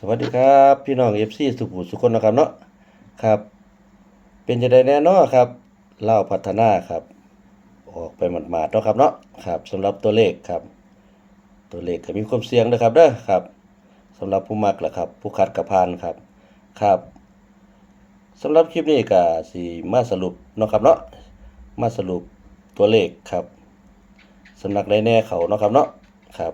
สวัสดีครับ พี่น้องเอฟซีสุขุมสุคนนะครับเนาะครับ เป็นจะได้แน่นอนครับเล่าพัฒนาครับ ออกไปหมาดๆเนาะครับเนาะครับสำหรับตัวเลขครับ ตัวเลขก็มีความเสี่ยงนะครับเด้อครับสำหรับผู้มักล่ะครับ ผู้คัดกระพานครับครับสำหรับคลิปนี้ก็สิมาสรุปเนาะครับเนาะมาสรุปตัวเลขครับสำนักใดแน่เขาเนาะครับเนาะครับ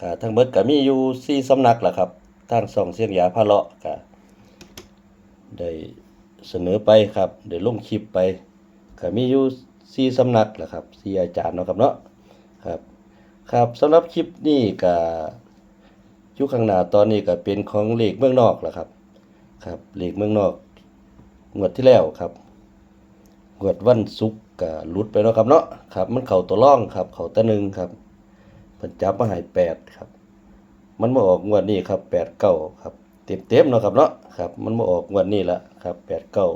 ก็ทั้งเบิดก็มีอยู่สี่สำนักแหละครับ ทางสองเสียงยาพะเลาะก็ได้เสนอไปครับได้ลงคลิปไปก็มีอยู่สี่สำนักแหละครับสี่อาจารย์เนาะครับเนาะครับครับสำหรับคลิปนี้ก็ยู่ข้างหน้าตอนนี้ก็เป็นของเลขเมืองนอกแหละครับ ครับเลขเมืองนอกงวดที่แล้วครับงวดวันศุกร์ก็หลุดไปเนาะครับเนาะครับ มันเข้าตัวร่องครับ เข้าแตะหนึ่งครับเพิ่นจับมาให้แปดครับ มันมาออกงวดนี้ครับแปดเก้าครับเต็มเต็มๆเนาะครับเนาะครับ มันมาออกงวดนี้ละครับแปดเก้า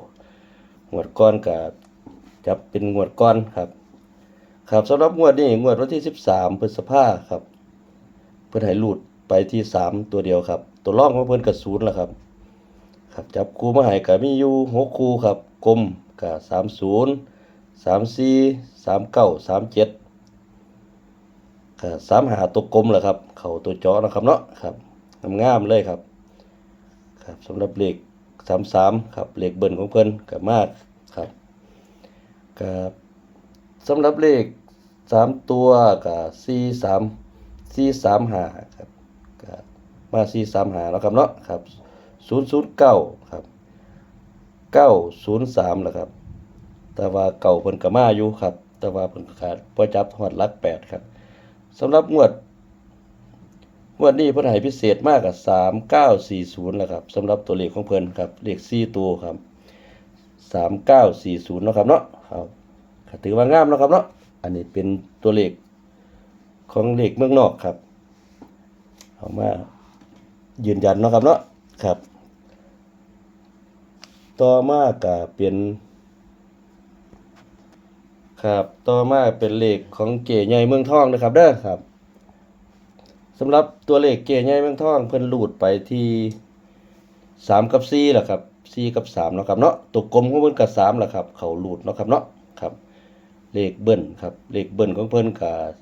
งวดก้อนก็จับเป็นงวดก้อนครับ ครับสำหรับงวดนี้งวดวันที่สิบสามพฤษภาครับ เพิ่นให้หลุดไปที่สามตัวเดียวครับ ตัวร่องของเพิ่นก็ศูนย์ล้วครับ ครับจับคู่มาให้ก็มีอยู่หกคู่ครับกลมก็สามศูนย์สามสี่สามเก้าสามเจ็ด ก็สามหาตัวกลมแหละครับ เข่าตัวเจาะนะครับเนาะครับงามๆเลยครับ ครับสำหรับเลขสามสามครับเลขเบิ้ลของเพิ่นกับมากครับกับสำหรับเลขสามตัวกับสี่สามสี่สามหาครับกับมาสี่สามหาแล้วครับเนาะครับศูนย์ศูนย์เก้าครับเก้าศูนย์สามแหละครับ แต่ว่าเก่าเพิ่นก็มาอยู่ครับ แต่ว่าเพิ่นขาดพอจับหอดลักแปดครับ สำหรับงวดงวดนี้เพิ่นให้พิเศษมากกับสามเก้าสี่ศูนย์แหละครับสำหรับตัวเลขของเพิ่นครับเลขสี่ตัวครับสามเก้าสี่ศูนย์นะครับเนาะครับถือว่างามนะครับเนาะอันนี้เป็นตัวเลขของเลขเมืองนอกครับเอามายืนยันนะครับเนาะครับ ต่อมาก็เป็น ครับ ต่อมาเป็นเลขของเก๋ใหญ่เมืองทองนะครับเด้อครับสำหรับตัวเลขเก๋ใหญ่เมืองทองเพิ่นหลูดไปที่สามกับ4แหละครับ4กับ3เนาะครับเนาะตัวกลมของเพิ่นกับ3แหละครับ เขาหลูดเนาะครับเนาะครับ เลขเบิ้ลครับ เลขเบิ้ลของเพิ่นกับ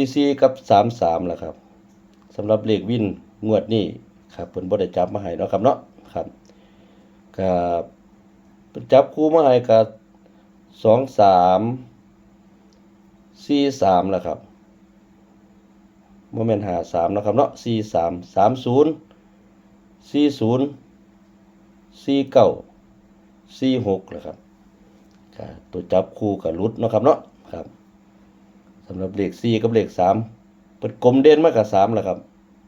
44กับ33แหละครับสำหรับเลขวินงวดนี้ครับเพิ่นบ่ได้จับมาให้เนาะครับเนาะครับกับจับคู่มาให้กับ สองสามสี่สามแล้วครับโมเมนต์หาสามนะครับเนาะสี่สามสามศูนย์สี่ศูนย์สี่เก้าสี่หกแล้วครับตัวจับคู่กับรุดนะครับเนาะครับสำหรับเลขสี่กับเลขสามเปิดกลมเด่นมากกับสามแหละครับ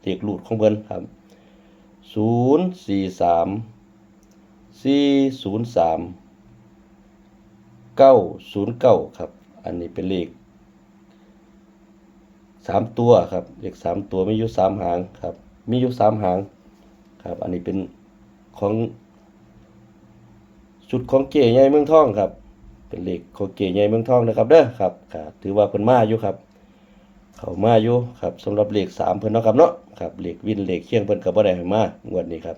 เลขรูดของเพิ่นครับศูนย์สี่สามสี่ศูนย์สาม เก้าศูนย์เก้าครับ อันนี้เป็นเลขสามตัวครับเลขสามตัวมีอยู่สามหางครับ มีอยู่สามหางครับ อันนี้เป็นของชุดของเก๋ใหญ่เมืองทองครับ เป็นเลขของเก๋ใหญ่เมืองทองนะครับเด้อครับครับ ถือว่าเพิ่นมาอยู่ครับ เขามาอยู่ครับสำหรับเลขสามเพิ่นเนาะครับเนาะครับเลขวินเลขเคียงเพิ่นก็บ่ได้ให้มางวดนี้ครับ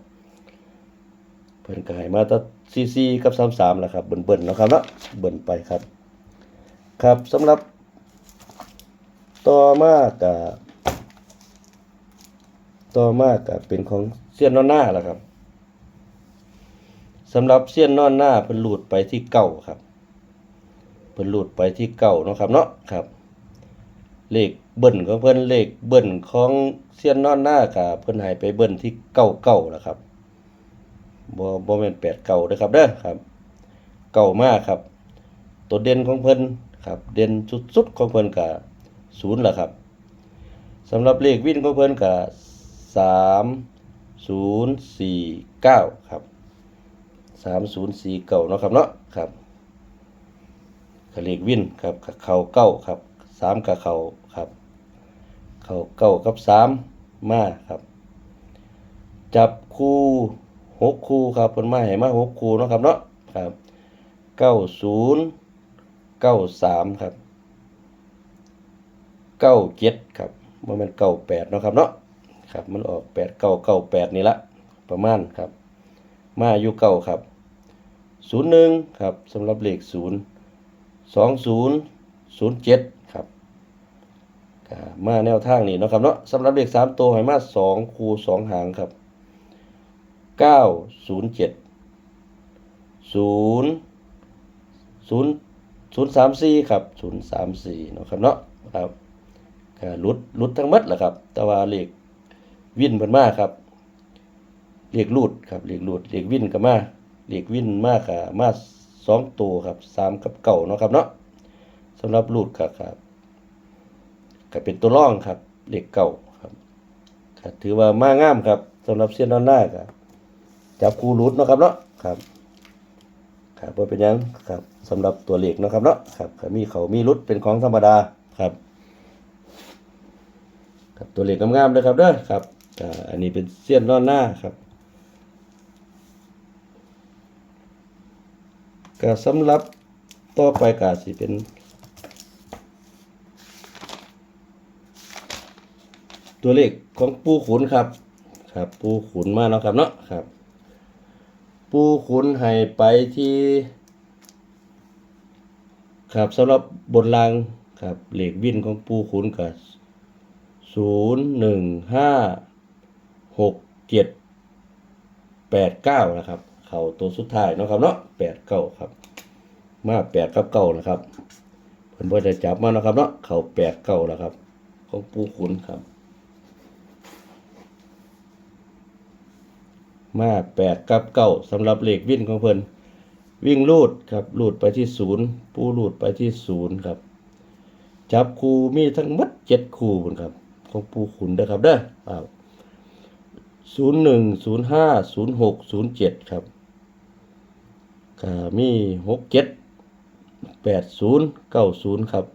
เพิ่นก็ให้มาแตั ซีซีกับสามสามแหละครับเบิ่นเบิ่นนะครับเนาะเบิ่นไปครับ ครับสำหรับ ต่อมาก็ต่อมาก็เป็นของเสี้ยนนอนหน้าแหละครับสำหรับเสี้ยนนอนหน้าเพิ่นหลุดไปที่เก้าครับเพิ่นหลุดไปที่เก้าเนาะครับเนาะครับเลขเบิ่นของเพิ่นเลขเบิ่นของเสี้ยนนอนหน้าก็เพิ่นให้ไปเบิ่นที่เก้าเก้าแล้วครับ บ่บ่แม่นแปดเก่าเด้อครับเด้อครับ เก่ามากครับ ตัวเด่นของเพิ่นครับ เด่นสุดๆของเพิ่นก็ศูนย์ล่ะครับสำหรับเลขวินของเพิ่นก็สามศูนย์สี่เก้าครับสามศูนย์สี่เก้าเนาะครับเนาะครับก็เลขวินครับกับเขาเก้าครับสามกับเขาครับ เขาเก้ากับสามมาครับ จับคู่ หกคู่ครับเพิ่นมาให้มาหกคู่เนาะครับเนาะครับเก้าศูนย์เก้าสามครับเก้าเจ็ดครับบ่แม่นเก้าแปดเนาะครับเนาะครับมันออกแปดเก้าเก้าแปดนี่ละประมาณครับ มาอยู่เก้าครับศูนย์หนึ่งครับสำหรับเลขศูนย์สองศูนย์ศูนย์เจ็ดครับมาแนวทางนี้เนาะครับเนาะสำหรับเลขสามตัวให้มาสองคูสองหางครับ เก้าศูนย์เจ็ดศูนย์ศูนย์ศูนย์สามสี่ครับศูนย์สามสี่เนาะครับเนาะครับก็หลุดหลุดทั้งหมดแหละครับ แต่ว่าเลขวิ่นเพิ่นมากครับเรียกรูดครับเรียกรูดเรียกวิ่นก็มาเรียกวิ่นมากกับมาสองตัวครับสามกับเก่าเนาะครับเนาะสำหรับรูดก็ครับก็เป็นตัวร่องครับเรียกเก่าครับถือว่ามางามครับสำหรับเส้นด้านหน้าครับ จับคู่รูดเนาะครับเนาะครับครับบ่เป็นยังครับสำหรับตัวเลขเนาะครับเนาะครับมีเขามีรุดเป็นของธรรมดาครับ ครับตัวเลขงามๆเลยครับเด้อครับอันนี้เป็นเสี้ยนด้านหน้าครับก็สำหรับต่อไปก็สิเป็นตัวเลขของปูขุนครับ ครับปูขุนมาแล้วครับเนาะครับ ปูขุนให้ไปที่ครับสำหรับบนรางครับเลขวินของปูขุนกับศูนย์หนึ่งห้าหกเจ็ดแปดเก้านะครับ เข่าตัวสุดท้ายเนาะครับเนาะแปดเก้าครับ มาแปดกับเก้านะครับเพิ่นบ่ได้จับมาเนาะครับเนาะเข่าแปดเก้าแล้วครับ ของปูขุนครับ มาแปดกับเก้าสำหรับเลขวิ่นของเพิ่นวิ่งลูดครับลูดไปที่ศูนย์ปูลูดไปที่ศูนย์ครับ จับคูมีทั้งหมดเจ็ดคูพุ่นครับ ของปูขุนเด้อครับเด้อครับศูนย์หนึ่งศูนย์ห้าศูนย์หกศูนย์เจ็ดครับก็มีหกเจ็ดแปดศูนย์เก้าศูนย์ครับ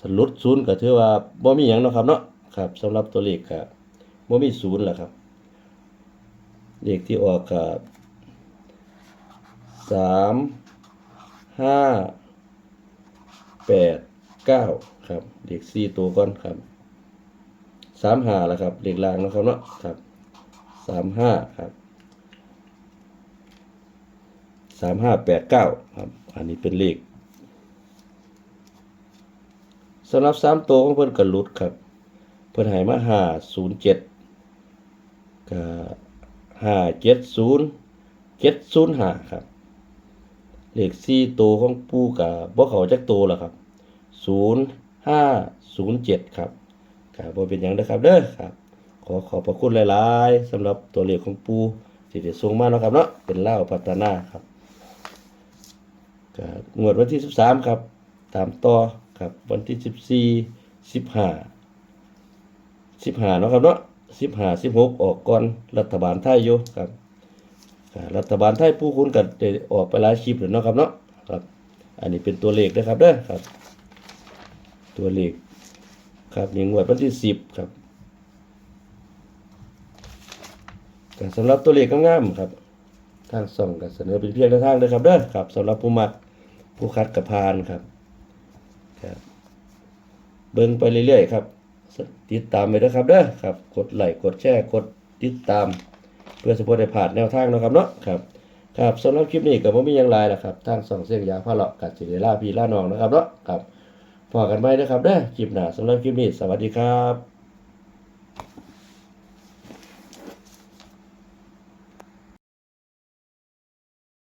สรุดศูนย์ก็ถือว่าบ่มีหยังเนาะครับเนาะครับสำหรับตัวเลขครับบ่มีศูนย์แหละครับ เลขที่ออกกับสามห้าแปดเก้าครับเลขสี่ตัวก่อนครับสามห้าแล้วครับเลขล่างนะครับเนาะครับสามห้าครับสามห้าแปดเก้าครับ อันนี้เป็นเลขสำหรับสามตัวของเพิ่อนกระลุดครับ เพิ่อนให้มาห้าศูนย์เจ็ดกับ ห้าเจ็ดศูนย์เจ็ดศูนย์ห้าครับ เลขสี่ตัวของปูกับบ่เขาจักตัวแล้วครับศูนย์ห้าศูนย์เจ็ดครับครับบ่เป็นหยังเด้อครับเด้อครับ ขอขอบพระคุณหลายๆสำหรับตัวเลขของปูที่ได้ส่งมาเนาะครับเนาะเป็นเล่าพัฒนาครับก็งวดวันที่สิบสามครับ ตามต่อครับวันที่สิบสี่สิบห้าสิบห้าเนาะครับเนาะ สิบห้าสิบหกออกก่อนรัฐบาลไทยอยู่ครับรัฐบาลไทยผู้คุณกันได้ออกไปหลายชิปแล้วเนาะครับเนาะครับ อันนี้เป็นตัวเลขนะครับเด้อครับ ตัวเลขครับนี่งวดวันที่สิบครับสำหรับตัวเลขง่ามๆครับ ทางส่องก็เสนอเป็นเพียงแนวทางเด้อครับเด้อครับสำหรับผู้มักผู้คัดกับพานครับครับ เบิ่งไปเรื่อยๆครับ ติดตามไปด้วยครับเด้อครับ กดไลค์กดแชร์กดติดตาม เพื่อสปอร์ตได้ผ่านแนวทางนะครับเนาะครับครับสำหรับคลิปนี้ก็บ่มีอยังหลายแล้วครับทางสองเสียงยาพาเลาะกัดสิเดล่าพี่ลานองนะครับเนาะครับพอกันไว้นะครับเด้อคลิปหน้าสำหรับคลิปนี้สวัสดีครับ